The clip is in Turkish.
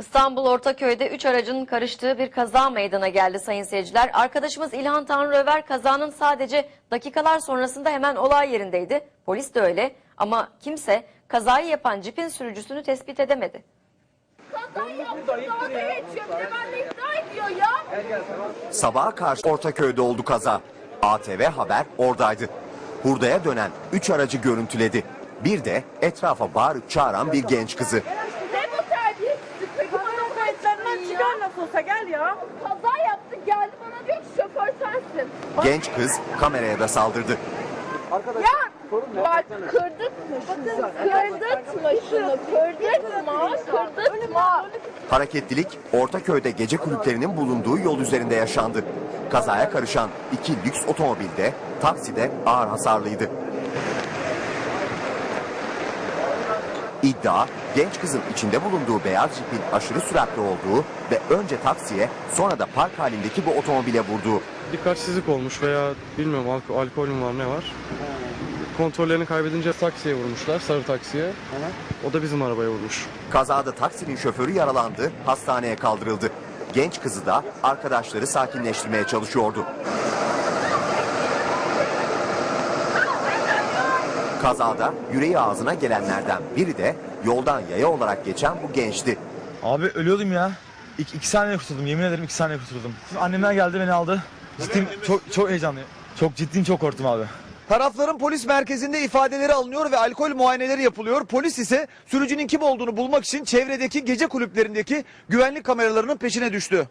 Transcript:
İstanbul Ortaköy'de 3 aracın karıştığı bir kaza meydana geldi sayın seyirciler. Arkadaşımız İlhan Tanrıöver kazanın sadece dakikalar sonrasında hemen olay yerindeydi. Polis de öyle ama kimse kazayı yapan cipin sürücüsünü tespit edemedi. Kaza yaptı, daha da geçiyor. Bir de benimle iddia ediyor ya. Sabaha karşı Ortaköy'de oldu kaza. ATV Haber oradaydı. Hurdaya dönen 3 aracı görüntüledi. Bir de etrafa bağırıp çağıran bir genç kızı. Olsa gel ya. Kaza yaptı geldi bana diyor ki şoför sensin. Genç kız kameraya da saldırdı. Ya bak kırdırtma şunu. Kırdırtma şunu. Kırdırtma. Kırdırtma. Hareketlilik Ortaköy'de gece kulüplerinin bulunduğu yol üzerinde yaşandı. Kazaya karışan iki lüks otomobilde takside ağır hasarlıydı. İddia genç kızın içinde bulunduğu beyaz jipin aşırı süratli olduğu ve önce taksiye sonra da park halindeki bu otomobile vurduğu. Dikkatsizlik olmuş veya bilmiyorum alko- alkol mü var ne var. Kontrollerini kaybedince taksiye vurmuşlar, sarı taksiye. O da bizim arabaya vurmuş. Kazada taksinin şoförü yaralandı, hastaneye kaldırıldı. Genç kızı da arkadaşları sakinleştirmeye çalışıyordu. Kazada yüreği ağzına gelenlerden biri de yoldan yaya olarak geçen bu gençti. Abi ölüyordum ya. İki, iki saniye kurtuldum. Yemin ederim iki saniye kurtuldum. Annemler geldi beni aldı. Ciddiyim çok, çok heyecanlıyım. Çok ciddiyim çok korktum abi. Tarafların polis merkezinde ifadeleri alınıyor ve alkol muayeneleri yapılıyor. Polis ise sürücünün kim olduğunu bulmak için çevredeki gece kulüplerindeki güvenlik kameralarının peşine düştü.